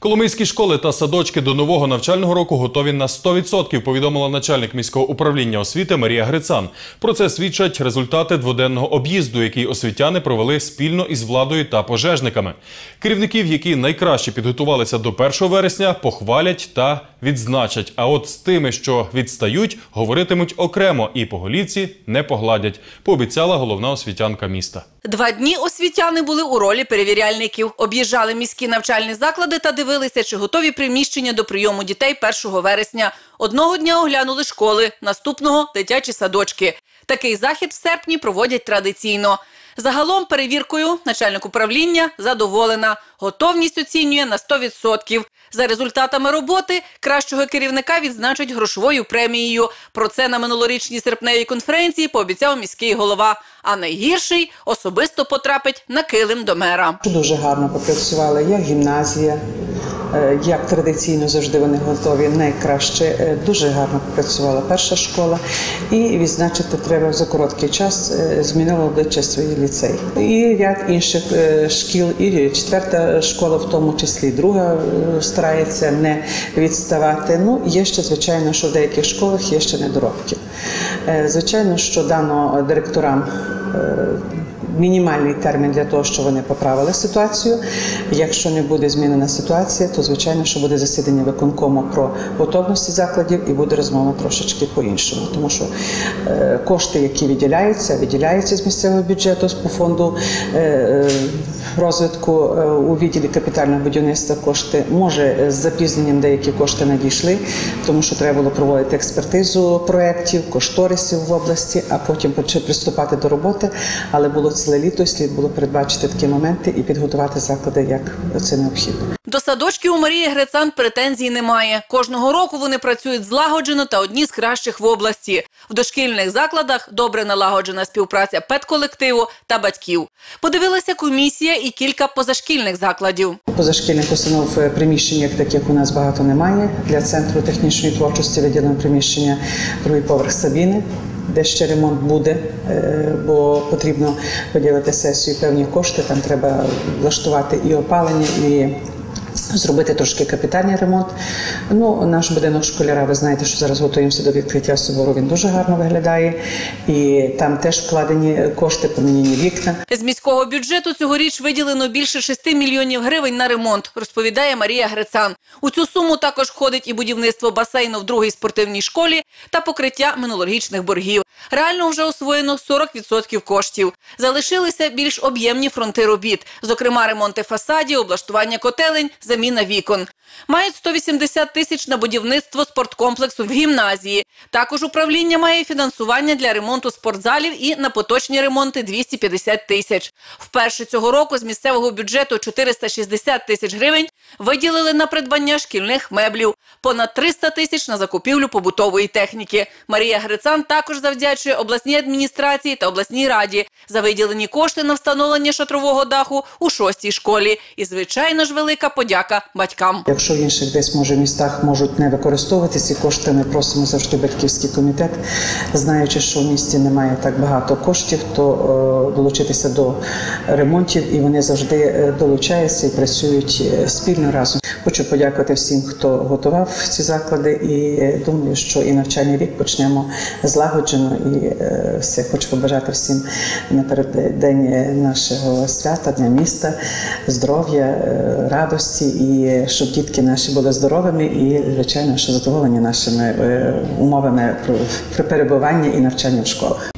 Коломийські школи та садочки до нового навчального року готові на 100%, повідомила начальник міського управління освіти Марія Грицан. Про це свідчать результати дводенного об'їзду, який освітяни провели спільно із владою та пожежниками. Керівників, які найкраще підготувалися до 1 вересня, похвалять та відзначать. А от з тими, що відстають, говоритимуть окремо і по голівці не погладять. Пообіцяла головна освітянка міста. Два дні освітяни були у ролі перевіряльників. Об'їжджали міські навчальні заклади та дивилися, чи готові приміщення до прийому дітей 1 вересня. Одного дня оглянули школи, наступного – дитячі садочки. Такий захід в серпні проводять традиційно. Загалом перевіркою начальник управління задоволена. Готовність оцінює на 100%. За результатами роботи кращого керівника відзначать грошовою премією. Про це на минулорічній серпневій конференції пообіцяв міський голова. А найгірший особисто потрапить на килим до мера. Дуже гарно попрацювали як гімназія, як традиційно завжди вони готові найкраще. Е, Дуже гарно попрацювала перша школа. І відзначити треба за короткий час е, змінила обличчя свій ліцей. І ряд інших е, шкіл, і четверта школа, в тому числі друга, е, старається не відставати. Ну, є ще, звичайно, що в деяких школах є ще недоробки. Е, Звичайно, що дано директорам е, мінімальний термін для того, щоб вони поправили ситуацію. Якщо не буде змінена ситуація, то звичайно, що буде засідання виконкому про готовності закладів і буде розмова трошечки по-іншому, тому що е, кошти, які виділяються, виділяються з місцевого бюджету по фонду е, е, розвитку у відділі капітального будівництва кошти. Може з запізненням деякі кошти надійшли, тому що треба було проводити експертизу проєктів, кошторисів в області, а потім приступати до роботи. Але було ціле літо, слід було передбачити такі моменти і підготувати заклади, як це необхідно. До садочків у Марії Грицан претензій немає. Кожного року вони працюють злагоджено та одні з кращих в області. В дошкільних закладах добре налагоджена співпраця педколективу та батьків. Подивилася комісія і кілька позашкільних закладів. Позашкільних установ е, приміщень, як таких у нас багато немає. Для центру технічної творчості виділено приміщення другий поверх Сабіни. Де ще ремонт буде, е, бо потрібно виділити сесію певні кошти. Там треба влаштувати і опалення, і зробити трошки капітальний ремонт. Ну, наш будинок школяра, ви знаєте, що зараз готуємося до відкриття собору. Він дуже гарно виглядає, і там теж вкладені кошти, поміняні вікна. З міського бюджету цьогоріч виділено більше 6 мільйонів гривень на ремонт, розповідає Марія Грицан. У цю суму також входить і будівництво басейну в другій спортивній школі та покриття минулорічних боргів. Реально вже освоєно 40% коштів. Залишилися більш об'ємні фронти робіт, зокрема ремонти фасадів, облаштування котелень, заміна вікон. Мають 180 тисяч на будівництво спорткомплексу в гімназії. Також управління має фінансування для ремонту спортзалів і на поточні ремонти 250 тисяч. Вперше цього року з місцевого бюджету 460 тисяч гривень виділили на придбання шкільних меблів, понад 300 тисяч на закупівлю побутової техніки. Марія Грицан також завдячує обласній адміністрації та обласній раді за виділені кошти на встановлення шатрового даху у шостій школі. І, звичайно ж, велика подяка батькам. Якщо в інших десь може містах можуть не використовувати ці кошти, ми просимо завжди батьківський комітет, знаючи, що в місті немає так багато коштів, то е, долучитися до ремонтів, і вони завжди е, долучаються і працюють е, спільно разом. Хочу подякувати всім, хто готував ці заклади, і думаю, що і навчальний рік почнемо злагоджено. І все хочу побажати всім напередодень нашого свята, дня міста, здоров'я, радості, і щоб дітки наші були здоровими і, звичайно, що задоволені нашими е, умовами при перебуванні і навчанні в школах.